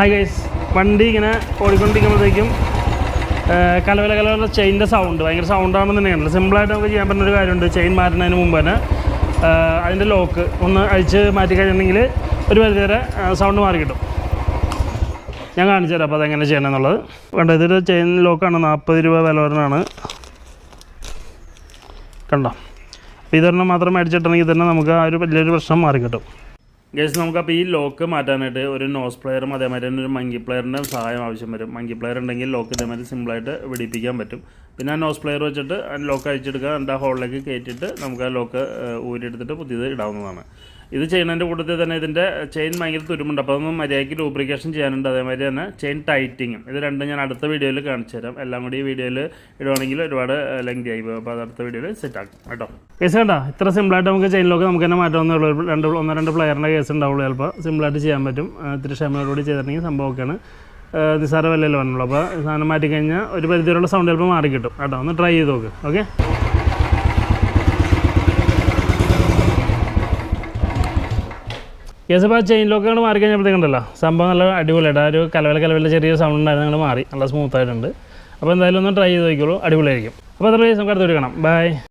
Hi guys വണ്ടി ഇങ്ങനെ ഓടിക്കൊണ്ടിരിക്കുമ്പോഴത്തേക്കും കലവല കലവല ചെയിന്റെ sound ഭയങ്കര സൗണ്ടാണെന്ന് തന്നെയാണല്ലോ സിമ്പിളായിട്ട് നമുക്ക് ചെയ്യാൻ പറ്റുന്ന ഒരു കാര്യമുണ്ട്. ചെയിൻ മാറ്റുന്നതിന് മുമ്പ് തന്നെ അതിന്റെ ലോക്ക് ഒന്ന് അഴിച്ച് മാറ്റി കഴിഞ്ഞിട്ടുണ്ടെങ്കിൽ ഒരു പരിധി വരെ സൗണ്ട് മാറി കിട്ടും. ഞാൻ കാണിച്ചു തരാം അപ്പോൾ അതെങ്ങനെ ചെയ്യണമെന്നുള്ളത്. വേണ്ട ഇതൊരു ചെയിൻ ലോക്കാണ് നാൽപ്പത് രൂപ വില വരുന്നതാണ്. കണ്ടോ? അപ്പോൾ ഇതൊരെണ്ണം മാത്രം മേടിച്ചിട്ടുണ്ടെങ്കിൽ തന്നെ നമുക്ക് ആ ഒരു വലിയൊരു പ്രശ്നം മാറി കിട്ടും. ഗേസ് നമുക്കപ്പോൾ ഈ ലോക്ക് മാറ്റാനായിട്ട് ഒരു നോസ് പ്ലെയറും അതേമാതിരി തന്നെ ഒരു മങ്കി പ്ലെയറിന്റെ സഹായം ആവശ്യം വരും. മങ്കി പ്ലെയർ ഉണ്ടെങ്കിൽ ലോക്ക് ഇതേമാതിരി സിമ്പിളായിട്ട് പിടിപ്പിക്കാൻ പറ്റും. പിന്നെ ആ നോസ് പ്ലെയർ വെച്ചിട്ട് ലോക്ക് അഴിച്ചെടുക്കുക എന്നിട്ട് ആ ഹോളിലേക്ക് കയറ്റിയിട്ട് നമുക്ക് ആ ലോക്ക് ഊരിയെടുത്തിട്ട് പുതിയത് ഇടാവുന്നതാണ്. ഇത് ചെയ്യുന്നതിന്റെ കൂട്ടത്തിൽ തന്നെ ഇതിന്റെ ചെയിൻ ഭയങ്കര തുരുമുണ്ട് അപ്പോൾ അതൊന്ന് മര്യാദയ്ക്ക് ലൂബ്രിക്കേഷൻ ചെയ്യാനുണ്ട്. അതേമാതിരി തന്നെ ചെയിൻ ടൈറ്റിങ്ങും ഇത് രണ്ടും ഞാൻ അടുത്ത വീഡിയോയിൽ കാണിച്ചു തരാം. എല്ലാം കൂടി ഈ വീഡിയോയിൽ ഇടുവാണെങ്കിൽ ഒരുപാട് ലെങ്തി ആയി പോകും. അപ്പോൾ അത് അടുത്ത വീഡിയോയിൽ സെറ്റ് ആക്കും. കേട്ടോ? കേസ് കേട്ടോ ഇത്ര സിമ്പിളായിട്ട് നമുക്ക് ചെയിനിലൊക്കെ ലോക്ക് നമുക്ക് തന്നെ മാറ്റാവുന്നേ ഉള്ളൂ. രണ്ട് ഒന്നോ രണ്ട് പ്ലെയറിന്റെ കേസ് ഉണ്ടാവുള്ളൂ. ചിലപ്പോൾ സിമ്പിളായിട്ട് ചെയ്യാൻ പറ്റും. ഇത്തിരി ക്ഷമയോടുകൂടി ചെയ്തിട്ടുണ്ടെങ്കിൽ സംഭവമൊക്കെയാണ് നിസ്സാര വിലയല്ലേ വന്നുള്ളൂ അപ്പോൾ സാധനം മാറ്റിക്കഴിഞ്ഞാൽ ഒരു പരിധി വരെയുള്ള സൗണ്ട് ചിലപ്പോൾ മാറി കിട്ടും? കേട്ടോ ഒന്ന് ട്രൈ ചെയ്ത് നോക്ക്. ഓക്കെ കേസ് ഇപ്പോൾ ചെയിൻ ലോക്ക് അങ്ങോട്ട് മാറി കഴിഞ്ഞപ്പോഴത്തേക്കുണ്ടല്ലോ സംഭവം നല്ല അടിപൊളിയായിട്ട് ആ ഒരു കലവല കലവല ചെറിയ സൗണ്ട് ഉണ്ടായിരുന്നു നിങ്ങൾ മാറി നല്ല സ്മൂത്തായിട്ടുണ്ട് അപ്പോൾ എന്തായാലും ഒന്ന് ട്രൈ ചെയ്ത് നോക്കിയോളൂ അടിപൊളിയായിരിക്കും. അപ്പോൾ അത്ര നമുക്ക് അടുത്ത് കാണാം. ബൈ